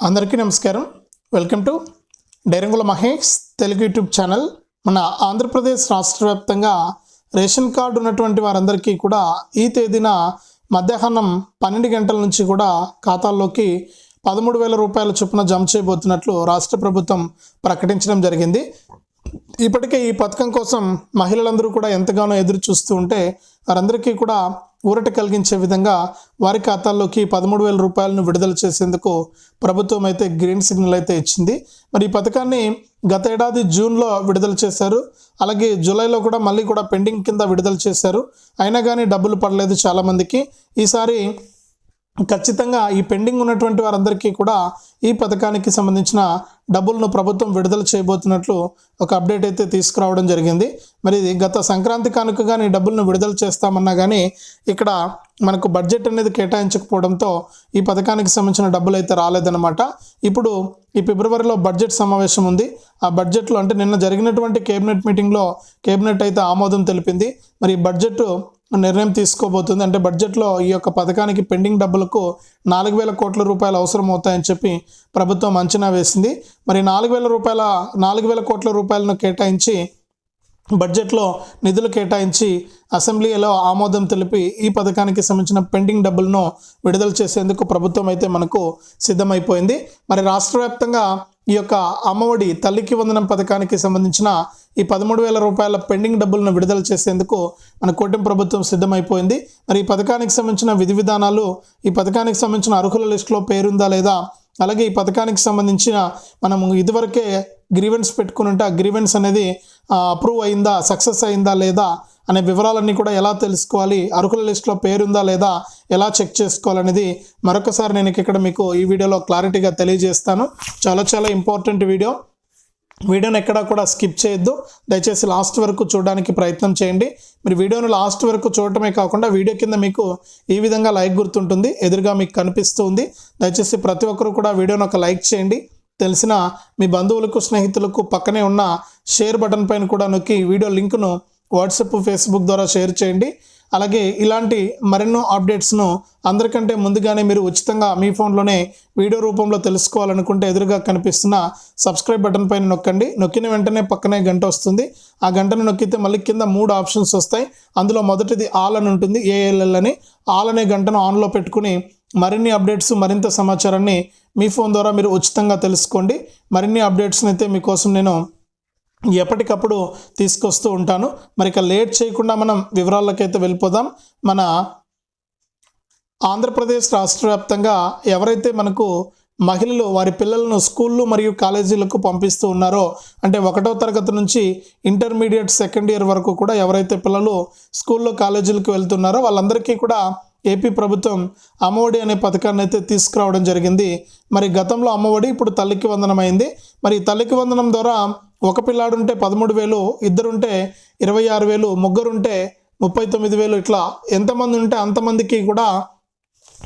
అందరికీ నమస్కారం. Welcome to డైరంగుల Mahesh Telugu YouTube channel. మన ఆంధ్రప్రదేశ్ రాష్ట్ర వ్యాప్తంగా రేషన్ కార్డు ఉన్నటువంటి వారందరికీ కూడా ఈ తేదీన మధ్యాహ్నం పన్నెండు గంటల నుంచి కూడా ఖాతాల్లోకి పదమూడు వేల రూపాయల చొప్పున జమ చేయబోతున్నట్లు రాష్ట్ర ప్రభుత్వం ప్రకటించడం జరిగింది. ఇప్పటికే ఈ పథకం కోసం మహిళలందరూ కూడా ఎంతగానో ఎదురు చూస్తూ ఉంటే వారందరికీ కూడా ఊరట కలిగించే విధంగా వారి ఖాతాల్లోకి పదమూడు వేల రూపాయలను విడుదల చేసేందుకు ప్రభుత్వం అయితే గ్రీన్ సిగ్నల్ అయితే ఇచ్చింది. మరి ఈ పథకాన్ని గత ఏడాది జూన్లో విడుదల చేశారు. అలాగే జూలైలో కూడా మళ్ళీ కూడా పెండింగ్ కింద విడుదల చేశారు. అయినా కానీ డబ్బులు పడలేదు చాలామందికి. ఈసారి ఖచ్చితంగా ఈ పెండింగ్ ఉన్నటువంటి వారందరికీ కూడా ఈ పథకానికి సంబంధించిన డబ్బులను ప్రభుత్వం విడుదల చేయబోతున్నట్లు ఒక అప్డేట్ అయితే తీసుకురావడం జరిగింది. మరి గత సంక్రాంతి కానుకగా ఈ డబ్బులను విడుదల చేస్తామన్నా కానీ ఇక్కడ మనకు బడ్జెట్ అనేది కేటాయించకపోవడంతో ఈ పథకానికి సంబంధించిన డబ్బులు అయితే రాలేదన్నమాట. ఇప్పుడు ఈ ఫిబ్రవరిలో బడ్జెట్ సమావేశం ఉంది. ఆ బడ్జెట్లో అంటే నిన్న జరిగినటువంటి కేబినెట్ మీటింగ్లో కేబినెట్ అయితే ఆమోదం తెలిపింది. మరి బడ్జెట్ నిర్ణయం తీసుకోబోతుంది. అంటే బడ్జెట్లో ఈ యొక్క పథకానికి పెండింగ్ డబ్బులకు నాలుగు వేల కోట్ల రూపాయలు అవసరం అవుతాయని చెప్పి ప్రభుత్వం అంచనా వేసింది. మరి నాలుగు వేల రూపాయల నాలుగు వేల కోట్ల రూపాయలను కేటాయించి బడ్జెట్లో నిధులు కేటాయించి అసెంబ్లీలో ఆమోదం తెలిపి ఈ పథకానికి సంబంధించిన పెండింగ్ డబ్బులను విడుదల చేసేందుకు ప్రభుత్వం అయితే మనకు సిద్ధమైపోయింది. మరి రాష్ట్ర వ్యాప్తంగా ఈ యొక్క అమ్మఒడి తల్లికి వందనం పథకానికి సంబంధించిన ఈ పదమూడు వేల రూపాయల పెండింగ్ డబ్బులను విడుదల చేసేందుకు మన కూటమి ప్రభుత్వం సిద్ధమైపోయింది. మరి ఈ పథకానికి సంబంధించిన విధి విధానాలు ఈ పథకానికి సంబంధించిన అర్హుల లిస్టులో పేరుందా లేదా అలాగే ఈ పథకానికి సంబంధించిన మనము ఇదివరకే గ్రీవెన్స్ పెట్టుకుని ఉంటే ఆ గ్రీవెన్స్ అనేది అప్రూవ్ అయిందా సక్సెస్ అయిందా లేదా అనే వివరాలన్నీ కూడా ఎలా తెలుసుకోవాలి అర్హుల లిస్టులో పేరుందా లేదా ఎలా చెక్ చేసుకోవాలనేది మరొకసారి నేను ఇక్కడ మీకు ఈ వీడియోలో క్లారిటీగా తెలియజేస్తాను. చాలా చాలా ఇంపార్టెంట్ వీడియో వీడియోని ఎక్కడా కూడా స్కిప్ చేయొద్దు. దయచేసి లాస్ట్ వరకు చూడడానికి ప్రయత్నం చేయండి. మీరు వీడియోను లాస్ట్ వరకు చూడటమే కాకుండా వీడియో కింద మీకు ఈ విధంగా లైక్ గుర్తుంటుంది ఎదురుగా మీకు కనిపిస్తుంది దయచేసి ప్రతి ఒక్కరు కూడా వీడియోని ఒక లైక్ చేయండి. తెలిసిన మీ బంధువులకు స్నేహితులకు పక్కనే ఉన్న షేర్ బటన్ పైన కూడా నొక్కి వీడియో లింకును వాట్సాప్ ఫేస్బుక్ ద్వారా షేర్ చేయండి. అలాగే ఇలాంటి మరెన్నో అప్డేట్స్ను అందరికంటే ముందుగానే మీరు ఉచితంగా మీ ఫోన్లోనే వీడియో రూపంలో తెలుసుకోవాలనుకుంటే ఎదురుగా కనిపిస్తున్న సబ్స్క్రైబ్ బటన్ పైన నొక్కండి. నొక్కిన వెంటనే పక్కనే గంట వస్తుంది. ఆ గంటను నొక్కితే మళ్ళీ కింద మూడు ఆప్షన్స్ వస్తాయి. అందులో మొదటిది ఆల్ అని ఉంటుంది. ఏఎల్ఎల్ అని. ఆల్ అనే గంటను ఆన్లో పెట్టుకుని మరిన్ని అప్డేట్స్ మరింత సమాచారాన్ని మీ ఫోన్ ద్వారా మీరు ఉచితంగా తెలుసుకోండి. మరిన్ని అప్డేట్స్ని అయితే మీకోసం నేను ఎప్పటికప్పుడు తీసుకొస్తూ ఉంటాను. మరి ఇక లేట్ చేయకుండా మనం వివరాలకైతే వెళ్ళిపోదాం. మన ఆంధ్రప్రదేశ్ రాష్ట్ర వ్యాప్తంగా ఎవరైతే మనకు మహిళలు వారి పిల్లలను స్కూళ్ళు మరియు కాలేజీలకు పంపిస్తూ ఉన్నారో అంటే ఒకటో తరగతి నుంచి ఇంటర్మీడియట్ సెకండ్ ఇయర్ వరకు కూడా ఎవరైతే పిల్లలు స్కూల్లో కాలేజీలకు వెళ్తున్నారో వాళ్ళందరికీ కూడా ఏపీ ప్రభుత్వం అమ్మఒడి అనే పథకాన్ని అయితే తీసుకురావడం జరిగింది. మరి గతంలో అమ్మఒడి ఇప్పుడు తల్లికి వందనం అయింది మరి తల్లికి వందనం ద్వారా ఒక పిల్లాడుంటే పదమూడు వేలు ఇద్దరుంటే ఇరవై ఆరు వేలు ముగ్గురుంటే ముప్పై తొమ్మిది వేలు ఇట్లా ఎంతమంది ఉంటే అంతమందికి కూడా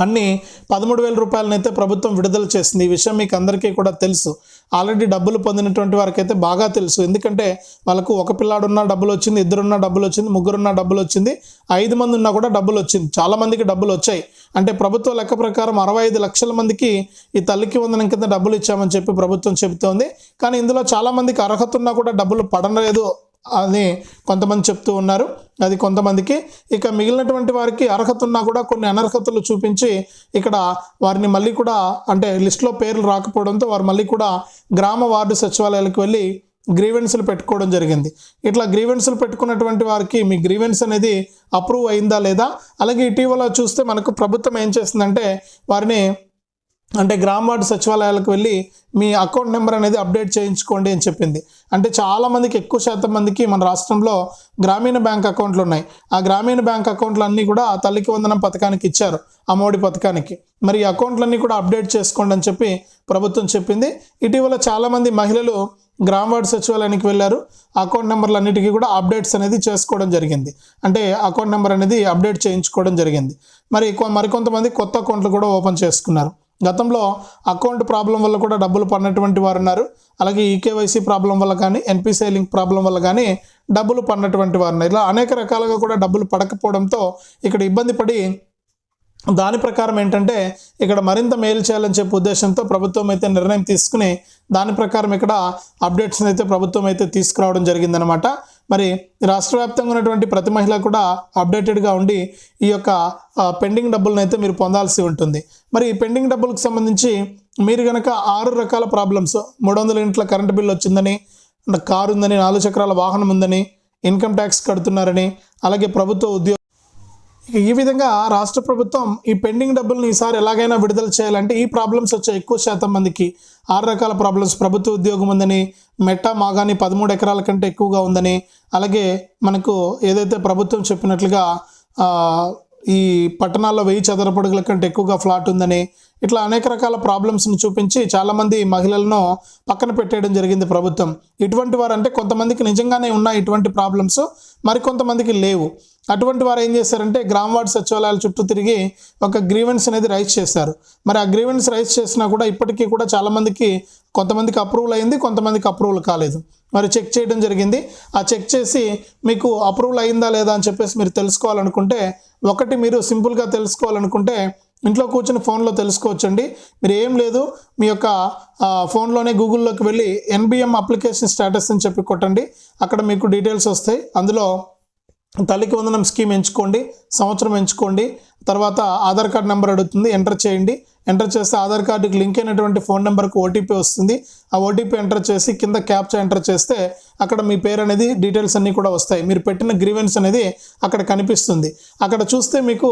అన్ని పదమూడు వేల రూపాయలనైతే ప్రభుత్వం విడుదల చేసింది. ఈ విషయం మీకు అందరికీ కూడా తెలుసు. ఆల్రెడీ డబ్బులు పొందినటువంటి వారికి అయితే బాగా తెలుసు. ఎందుకంటే వాళ్ళకు ఒక పిల్లాడున్న డబ్బులు వచ్చింది ఇద్దరున్న డబ్బులు వచ్చింది ముగ్గురున్న డబ్బులు వచ్చింది ఐదు మంది ఉన్నా కూడా డబ్బులు వచ్చింది. చాలా మందికి డబ్బులు వచ్చాయి. అంటే ప్రభుత్వ లెక్క ప్రకారం అరవై ఐదు లక్షల మందికి ఈ తల్లికి వందనం కింద డబ్బులు ఇచ్చామని చెప్పి ప్రభుత్వం చెబుతోంది. కానీ ఇందులో చాలా మందికి అర్హత ఉన్నా కూడా డబ్బులు పడలేదు అని కొంతమంది చెప్తూ ఉన్నారు. అది కొంతమందికి ఇక మిగిలినటువంటి వారికి అర్హత ఉన్నా కూడా కొన్ని అనర్హతలు చూపించి ఇక్కడ వారిని మళ్ళీ కూడా అంటే లిస్టులో పేర్లు రాకపోవడంతో వారు మళ్ళీ కూడా గ్రామ వార్డు సచివాలయాలకు వెళ్ళి గ్రీవెన్స్లు పెట్టుకోవడం జరిగింది. ఇట్లా గ్రీవెన్స్లు పెట్టుకున్నటువంటి వారికి మీ గ్రీవెన్స్ అనేది అప్రూవ్ అయిందా లేదా? అలాగే ఇటీవల చూస్తే మనకు ప్రభుత్వం ఏం చేస్తుందంటే వారిని అంటే గ్రామ వార్డు సచివాలయాలకు వెళ్ళి మీ అకౌంట్ నెంబర్ అనేది అప్డేట్ చేయించుకోండి అని చెప్పింది. అంటే చాలామందికి ఎక్కువ శాతం మందికి మన రాష్ట్రంలో గ్రామీణ బ్యాంక్ అకౌంట్లు ఉన్నాయి. ఆ గ్రామీణ బ్యాంక్ అకౌంట్లు అన్నీ కూడా తల్లికి వందనం పథకానికి ఇచ్చారు అమ్మఒడి పథకానికి. మరి ఈ అకౌంట్లన్నీ కూడా అప్డేట్ చేసుకోండి అని చెప్పి ప్రభుత్వం చెప్పింది. ఇటీవల చాలామంది మహిళలు గ్రామ వార్డు సచివాలయానికి వెళ్ళారు. అకౌంట్ నెంబర్లు అన్నిటికీ కూడా అప్డేట్స్ అనేది చేసుకోవడం జరిగింది. అంటే అకౌంట్ నెంబర్ అనేది అప్డేట్ చేయించుకోవడం జరిగింది. మరి మరికొంతమంది కొత్త అకౌంట్లు కూడా ఓపెన్ చేసుకున్నారు. గతంలో అకౌంట్ ప్రాబ్లం వల్ల కూడా డబ్బులు పడినటువంటి వారు ఉన్నారు. అలాగే ఈకేవైసీ ప్రాబ్లం వల్ల కానీ ఎన్పిసిఐ లింక్ ప్రాబ్లం వల్ల కానీ డబ్బులు పడినటువంటి వారు ఉన్నారు. ఇలా అనేక రకాలుగా కూడా డబ్బులు పడకపోవడంతో ఇక్కడ ఇబ్బంది పడి దాని ప్రకారం ఏంటంటే ఇక్కడ మరింత మేలు చేయాలని చెప్పే ఉద్దేశంతో ప్రభుత్వం అయితే నిర్ణయం తీసుకుని దాని ప్రకారం ఇక్కడ అప్డేట్స్ అయితే ప్రభుత్వం అయితే తీసుకురావడం జరిగిందనమాట మరి రాష్ట్ర వ్యాప్తంగా ఉన్నటువంటి ప్రతి మహిళ కూడా అప్డేటెడ్గా ఉండి ఈ యొక్క పెండింగ్ డబ్బులను అయితే మీరు పొందాల్సి ఉంటుంది. మరి ఈ పెండింగ్ డబ్బులకు సంబంధించి మీరు కనుక ఆరు రకాల ప్రాబ్లమ్స్ మూడు వందల ఇంట్ల కరెంటు బిల్ వచ్చిందని కారు ఉందని నాలుగు చక్రాల వాహనం ఉందని ఇన్కమ్ ట్యాక్స్ కడుతున్నారని అలాగే ప్రభుత్వ ఉద్యోగ ఇక ఈ విధంగా రాష్ట్ర ప్రభుత్వం ఈ పెండింగ్ డబ్బుల్ని ఈసారి ఎలాగైనా విడుదల చేయాలంటే ఈ ప్రాబ్లమ్స్ వచ్చే ఎక్కువ శాతం మందికి ఆరు రకాల ప్రాబ్లమ్స్. ప్రభుత్వ ఉద్యోగం ఉందని మెట్టా మాగాని పదమూడు ఎకరాల కంటే ఎక్కువగా ఉందని అలాగే మనకు ఏదైతే ప్రభుత్వం చెప్పినట్లుగా ఈ పట్టణాల్లో వెయ్యి చదరపడుగుల కంటే ఎక్కువగా ఫ్లాట్ ఉందని ఇట్లా అనేక రకాల ప్రాబ్లమ్స్ని చూపించి చాలామంది మహిళలను పక్కన పెట్టేయడం జరిగింది ప్రభుత్వం. ఇటువంటి వారు అంటే కొంతమందికి నిజంగానే ఉన్నాయి ఇటువంటి ప్రాబ్లమ్స్ మరికొంతమందికి లేవు. అటువంటి వారు ఏం చేశారంటే గ్రామ వార్డు సచివాలయాల చుట్టూ తిరిగి ఒక గ్రీవెన్స్ అనేది రైజ్ చేశారు. మరి ఆ గ్రీవెన్స్ రైజ్ చేసినా కూడా ఇప్పటికీ కూడా చాలామందికి కొంతమందికి అప్రూవల్ అయింది కొంతమందికి అప్రూవల్ కాలేదు. మరి చెక్ చేయడం జరిగింది. ఆ చెక్ చేసి మీకు అప్రూవల్ అయిందా లేదా అని చెప్పేసి మీరు తెలుసుకోవాలనుకుంటే ఒకటి మీరు సింపుల్గా తెలుసుకోవాలనుకుంటే ఇంట్లో కూర్చొని ఫోన్లో తెలుసుకోవచ్చండి. మీరు ఏం లేదు మీ యొక్క ఫోన్లోనే గూగుల్లోకి వెళ్ళి ఎన్బిఎం అప్లికేషన్ స్టేటస్ అని చెప్పి కొట్టండి. అక్కడ మీకు డీటెయిల్స్ వస్తాయి. అందులో తల్లికి వందనం స్కీమ్ ఎంచుకోండి సంవత్సరం ఎంచుకోండి. తర్వాత ఆధార్ కార్డ్ నెంబర్ అడుగుతుంది ఎంటర్ చేయండి. ఎంటర్ చేస్తే ఆధార్ కార్డుకి లింక్ అయినటువంటి ఫోన్ నెంబర్కి ఓటీపీ వస్తుంది. ఆ ఓటీపీ ఎంటర్ చేసి కింద క్యాప్చా ఎంటర్ చేస్తే అక్కడ మీ పేరు అనేది డీటెయిల్స్ అన్నీ కూడా వస్తాయి. మీరు పెట్టిన గ్రీవెన్స్ అనేది అక్కడ కనిపిస్తుంది. అక్కడ చూస్తే మీకు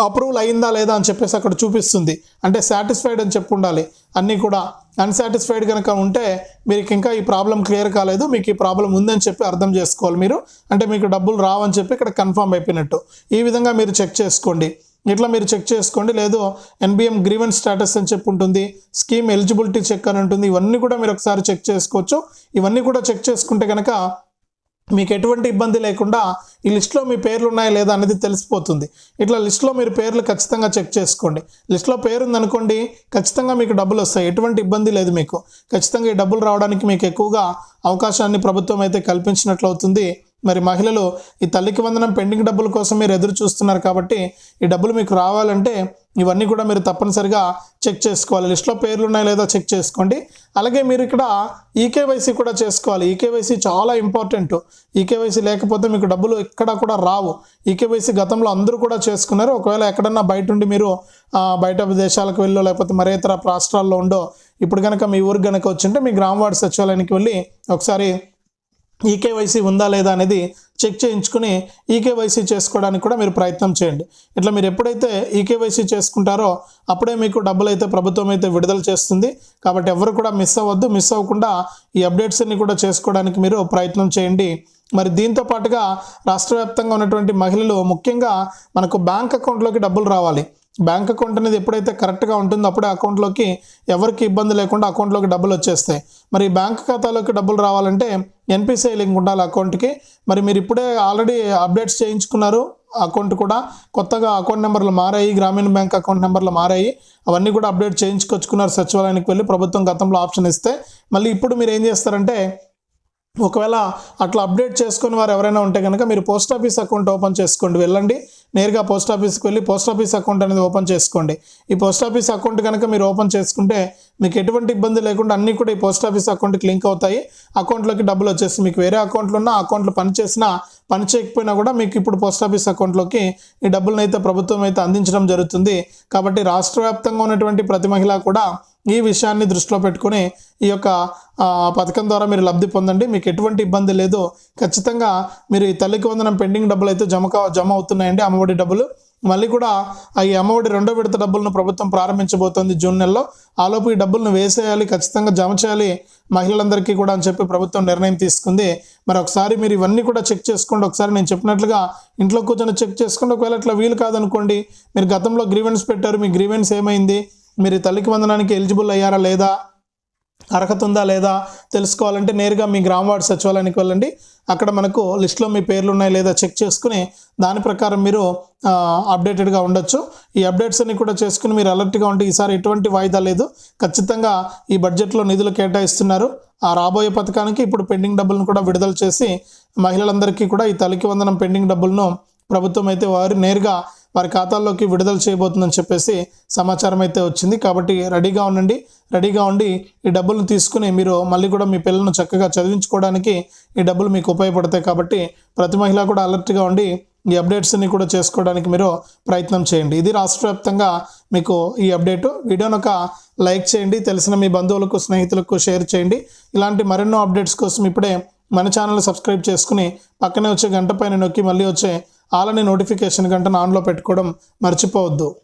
అప్రూవల్ అయిందా లేదా అని చెప్పేసి అక్కడ చూపిస్తుంది. అంటే సాటిస్ఫైడ్ అని చెప్పి ఉండాలి అన్నీ కూడా అన్సాటిస్ఫైడ్ కనుక ఉంటే మీకు ఇంకా ఈ ప్రాబ్లం క్లియర్ కాలేదు. మీకు ఈ ప్రాబ్లం ఉందని చెప్పి అర్థం చేసుకోవాలి మీరు. అంటే మీకు డబ్బులు రావని చెప్పి ఇక్కడ కన్ఫర్మ్ అయిపోయినట్టు. ఈ విధంగా మీరు చెక్ చేసుకోండి. ఇట్లా మీరు చెక్ చేసుకోండి. లేదు ఎన్బిఎం గ్రీవెన్స్ స్టేటస్ అని చెప్పి ఉంటుంది స్కీమ్ ఎలిజిబిలిటీ చెక్ అని ఉంటుంది. ఇవన్నీ కూడా మీరు ఒకసారి చెక్ చేసుకోవచ్చు. ఇవన్నీ కూడా చెక్ చేసుకుంటే కనుక మీకు ఎటువంటి ఇబ్బంది లేకుండా ఈ లిస్ట్లో మీ పేర్లు ఉన్నాయా లేదా అనేది తెలిసిపోతుంది. ఇట్లా లిస్ట్లో మీరు పేర్లు ఖచ్చితంగా చెక్ చేసుకోండి. లిస్ట్లో పేరు ఉందనుకోండి ఖచ్చితంగా మీకు డబ్బులు వస్తాయి. ఎటువంటి ఇబ్బంది లేదు మీకు. ఖచ్చితంగా ఈ డబ్బులు రావడానికి మీకు ఎక్కువగా అవకాశాన్ని ప్రభుత్వం అయితే కల్పించినట్లు అవుతుంది. మరి మహిళలు ఈ తల్లికి వందనం పెండింగ్ డబ్బుల కోసం మీరు ఎదురు చూస్తున్నారు కాబట్టి ఈ డబ్బులు మీకు రావాలంటే ఇవన్నీ కూడా మీరు తప్పనిసరిగా చెక్ చేసుకోవాలి. లిస్ట్లో పేర్లు ఉన్నాయా లేదా చెక్ చేసుకోండి. అలాగే మీరు ఇక్కడ ఈకేవైసీ కూడా చేసుకోవాలి. ఈకేవైసీ చాలా ఇంపార్టెంట్ ఈకేవైసీ లేకపోతే మీకు డబ్బులు ఎక్కడ కూడా రావు. ఈకేవైసీ గతంలో అందరూ కూడా చేసుకున్నారు. ఒకవేళ ఎక్కడన్నా బయట ఉండి మీరు బయట దేశాలకు వెళ్ళో లేకపోతే మరే ఇతర రాష్ట్రాల్లో ఉండో ఇప్పుడు కనుక మీ ఊరికి కనుక వచ్చింటే మీ గ్రామ వార్డు సచివాలయానికి వెళ్ళి ఒకసారి ఈకేవైసీ ఉందా లేదా అనేది చెక్ చేయించుకుని ఈకేవైసీ చేసుకోవడానికి కూడా మీరు ప్రయత్నం చేయండి. ఇట్లా మీరు ఎప్పుడైతే ఈకేవైసీ చేసుకుంటారో అప్పుడే మీకు డబ్బులు అయితే ప్రభుత్వం అయితే విడుదల చేస్తుంది. కాబట్టి ఎవరు కూడా మిస్ అవ్వద్దు. మిస్ అవ్వకుండా ఈ అప్డేట్స్ అన్ని కూడా చేసుకోవడానికి మీరు ప్రయత్నం చేయండి. మరి దీంతో పాటుగా రాష్ట్ర వ్యాప్తంగా ఉన్నటువంటి మహిళలు ముఖ్యంగా మనకు బ్యాంక్ అకౌంట్లోకి డబ్బులు రావాలి. బ్యాంక్ అకౌంట్ అనేది ఎప్పుడైతే కరెక్ట్గా ఉంటుందో అప్పుడే అకౌంట్లోకి ఎవరికి ఇబ్బంది లేకుండా అకౌంట్లోకి డబ్బులు వచ్చేస్తాయి. మరి బ్యాంక్ ఖాతాలోకి డబ్బులు రావాలంటే ఎన్పిసిఐ లింక్ ఉండాలి అకౌంట్కి మరి మీరు ఇప్పుడే ఆల్రెడీ అప్డేట్స్ చేయించుకున్నారు అకౌంట్ కూడా. కొత్తగా అకౌంట్ నెంబర్లు మారాయి గ్రామీణ బ్యాంక్ అకౌంట్ నెంబర్లు మారాయి. అవన్నీ కూడా అప్డేట్ చేయించుకొచ్చుకున్నారు సచివాలయానికి వెళ్ళి ప్రభుత్వం గతంలో ఆప్షన్ ఇస్తే. మళ్ళీ ఇప్పుడు మీరు ఏం చేస్తారంటే ఒకవేళ అట్లా అప్డేట్ చేసుకుని వారు ఎవరైనా ఉంటే కనుక మీరు పోస్ట్ ఆఫీస్ అకౌంట్ ఓపెన్ చేసుకోండి వెళ్ళండి. నేరుగా పోస్ట్ ఆఫీస్కి వెళ్ళి పోస్ట్ ఆఫీస్ అకౌంట్ అనేది ఓపెన్ చేసుకోండి. ఈ పోస్ట్ ఆఫీస్ అకౌంట్ కనుక మీరు ఓపెన్ చేసుకుంటే మీకు ఎటువంటి ఇబ్బంది లేకుండా అన్నీ కూడా ఈ పోస్ట్ ఆఫీస్ అకౌంట్కి లింక్ అవుతాయి. అకౌంట్లోకి డబ్బులు వచ్చేసి మీకు వేరే అకౌంట్లో ఉన్న అకౌంట్లో పని చేసినా పని చేయకపోయినా కూడా మీకు ఇప్పుడు పోస్ట్ ఆఫీస్ అకౌంట్లోకి ఈ డబ్బులను అయితే ప్రభుత్వం అయితే అందించడం జరుగుతుంది. కాబట్టి రాష్ట్ర వ్యాప్తంగా ఉన్నటువంటి ప్రతి మహిళ కూడా ఈ విషయాన్ని దృష్టిలో పెట్టుకొని ఈ యొక్క పథకం ద్వారా మీరు లబ్ధి పొందండి. మీకు ఎటువంటి ఇబ్బంది లేదు ఖచ్చితంగా మీరు ఈ తల్లికి వందనం పెండింగ్ డబ్బులు అయితే జమ జమ అవుతున్నాయండి అమ్మఒడి డబ్బులు. మళ్ళీ కూడా ఈ అమ్మఒడి రెండో విడత డబ్బులను ప్రభుత్వం ప్రారంభించబోతోంది జూన్ నెలలో. ఆలోపు ఈ డబ్బులను వేసేయాలి ఖచ్చితంగా జమ చేయాలి మహిళలందరికీ కూడా అని చెప్పి ప్రభుత్వం నిర్ణయం తీసుకుంది. మరి ఒకసారి మీరు ఇవన్నీ కూడా చెక్ చేసుకోండి. ఒకసారి నేను చెప్పినట్లుగా ఇంట్లో కూర్చొని చెక్ చేసుకోండి ఒకవేళ ఇట్లా వీలు కాదనుకోండి. మీరు గతంలో గ్రీవెన్స్ పెట్టారు మీ గ్రీవెన్స్ ఏమైంది? మీరు తల్లికి వందనానికి ఎలిజిబుల్ అయ్యారా లేదా? అర్హత ఉందా లేదా? తెలుసుకోవాలంటే నేరుగా మీ గ్రామ వార్డు సచివాలయానికి వెళ్ళండి. అక్కడ మనకు లిస్ట్లో మీ పేర్లు ఉన్నాయి లేదా చెక్ చేసుకుని దాని ప్రకారం మీరు అప్డేటెడ్గా ఉండొచ్చు. ఈ అప్డేట్స్ అన్ని కూడా చేసుకుని మీరు అలర్ట్గా ఉంటే ఈసారి ఎటువంటి వాయిదా లేదు. ఖచ్చితంగా ఈ బడ్జెట్లో నిధులు కేటాయిస్తున్నారు. ఆ రాబోయే పథకానికి ఇప్పుడు పెండింగ్ డబ్బులను కూడా విడుదల చేసి మహిళలందరికీ కూడా ఈ తలికి వందనం పెండింగ్ డబ్బులను ప్రభుత్వం అయితే వారు నేరుగా వారి ఖాతాల్లోకి విడుదల చేయబోతుందని చెప్పేసి సమాచారం అయితే వచ్చింది. కాబట్టి రెడీగా ఉండండి. రెడీగా ఉండి ఈ డబ్బులను తీసుకుని మీరు మళ్ళీ కూడా మీ పిల్లలను చక్కగా చదివించుకోవడానికి ఈ డబ్బులు మీకు ఉపయోగపడతాయి. కాబట్టి ప్రతి మహిళ కూడా అలర్ట్గా ఉండి ఈ అప్డేట్స్ని కూడా చేసుకోవడానికి మీరు ప్రయత్నం చేయండి. ఇది రాష్ట్ర వ్యాప్తంగా మీకు ఈ అప్డేట్. వీడియోను ఒక లైక్ చేయండి. తెలిసిన మీ బంధువులకు స్నేహితులకు షేర్ చేయండి. ఇలాంటి మరెన్నో అప్డేట్స్ కోసం ఇప్పుడే మన ఛానల్ సబ్స్క్రైబ్ చేసుకుని పక్కనే వచ్చే గంట పైన నొక్కి మళ్ళీ వచ్చే ఆలని నోటిఫికేషన్ గంటను ఆన్లో పెట్టుకోవడం మర్చిపోవద్దు.